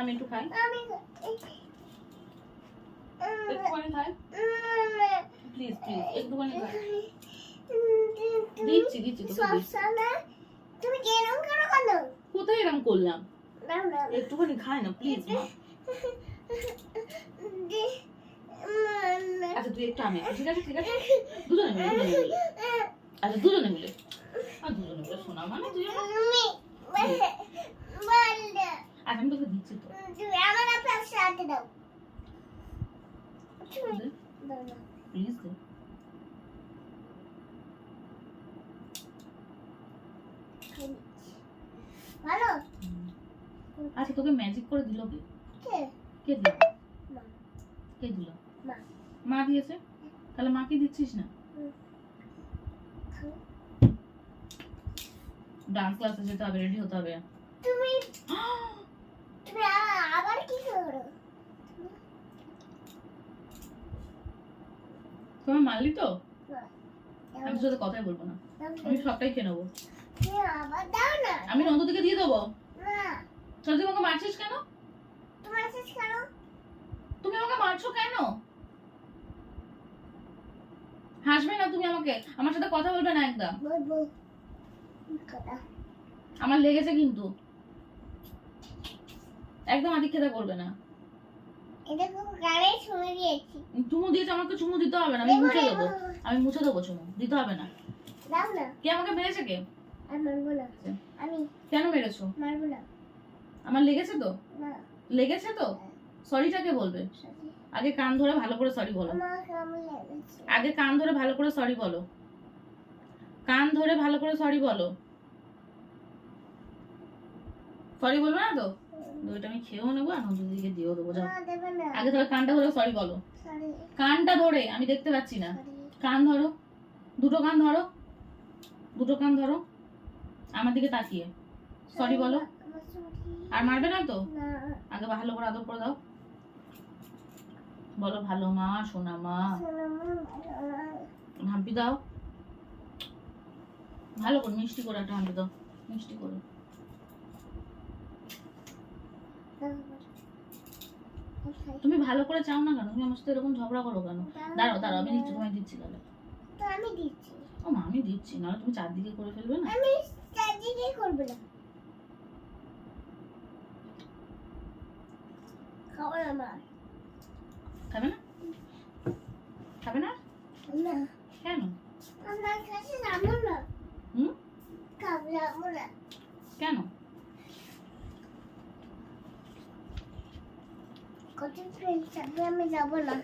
আমি একটু খাই। একটুখানি খাই। প্লিজ প্লিজ একটুখানি খাই। দিচ্ছি দিচ্ছি তুমি করো কেন? কোথায় এরকম করলাম? একটুখানি খাই না প্লিজ আচ্ছা তুই একটু আমি ঠিক আছে ঠিক আছে। দুজনে মিলে আচ্ছা দুজনে মিলে। আর দুজনে মিলে শোনা মানে তুই আচ্ছা আমি দিচ্ছি তো। আমার দাও। প্লিজ দে ভালো? আচ্ছা তোকে ম্যাজিক করে দিল কে? কে? দিল? মা। কে দিল? মা। দিয়েছে? তাহলে মাকে দিচ্ছিস না? ডান্স ক্লাসে যেতে হবে রেডি হতে হবে। তুমি তুমি আবার কি করো তোমার মারলি তো? আমি তোর সাথে কথাই বলব না। আমি সবটাই খেয়ে নেব। আমি নন্দদিকে দিয়ে দেবো। আমাকে মারছিস কেন? কেন? তুমি আমাকে মারছো কেন? হাসবে না তুমি আমাকে? আমার সাথে কথা বলবে না একদম। আমার লেগেছে কিন্তু। একদম আদিক খেতে করবে না। এটা গাড়ি শুনে দিয়েছি। চুমু দিয়েছে আমাকে চুমু দিতে হবে না আমি মুছে দেবো। আমি মুছে দেবো চুমু দিতে হবে না। দাও না। কে আমাকে মেরেছে কে? আর মারবো না। আচ্ছা। আমি। কেন মেরেছো? মারবো না। আমার লেগেছে তো? না। লেগেছে তো? সরিটাকে বলবে। আগে কান ধরে ভালো করে সরি বলো। আগে কান ধরে ভালো করে সরি বলো। কান ধরে ভালো করে সরি বলো। সরি বলবে না তো? ওইটা আমি খেয়েও নেব আর নন্দদিকে দিয়েও দেবো যাও। আগে ধরে কানটা ধরে সরি বলো। কানটা ধরে আমি দেখতে পাচ্ছি না। কান ধরো দুটো কান ধরো দুটো কান ধরো আমার দিকে তাকিয়ে। সরি বলো। আর মারবে না তো? আগে ভালো করে আদর করে দাও। বলো ভালো মা সোনা মা। হাম্পি দাও। ভালো করে মিষ্টি করে একটা হাম্পি দাও। মিষ্টি করে কোথায়? তুমি ভালো করে চাও না কেন? তুমি আমার সাথে এরকম ঝগড়া করো কেন? দাঁড়াও দাঁড়াও আমি দিচ্ছি তোমায় দিচ্ছি তাহলে। আমি দিচ্ছি। ও মা আমি দিচ্ছি নাহলে তুমি চারদিকে করে ফেলবে না? আমি চার্জিংই করব না। খাব না মা। খাবে না? খাবে না? না। কেন? আমার কাছে যাব না। হুম? খাব যাব না। কেন? কত ফ্রেন্ড সাথে আমি যাব না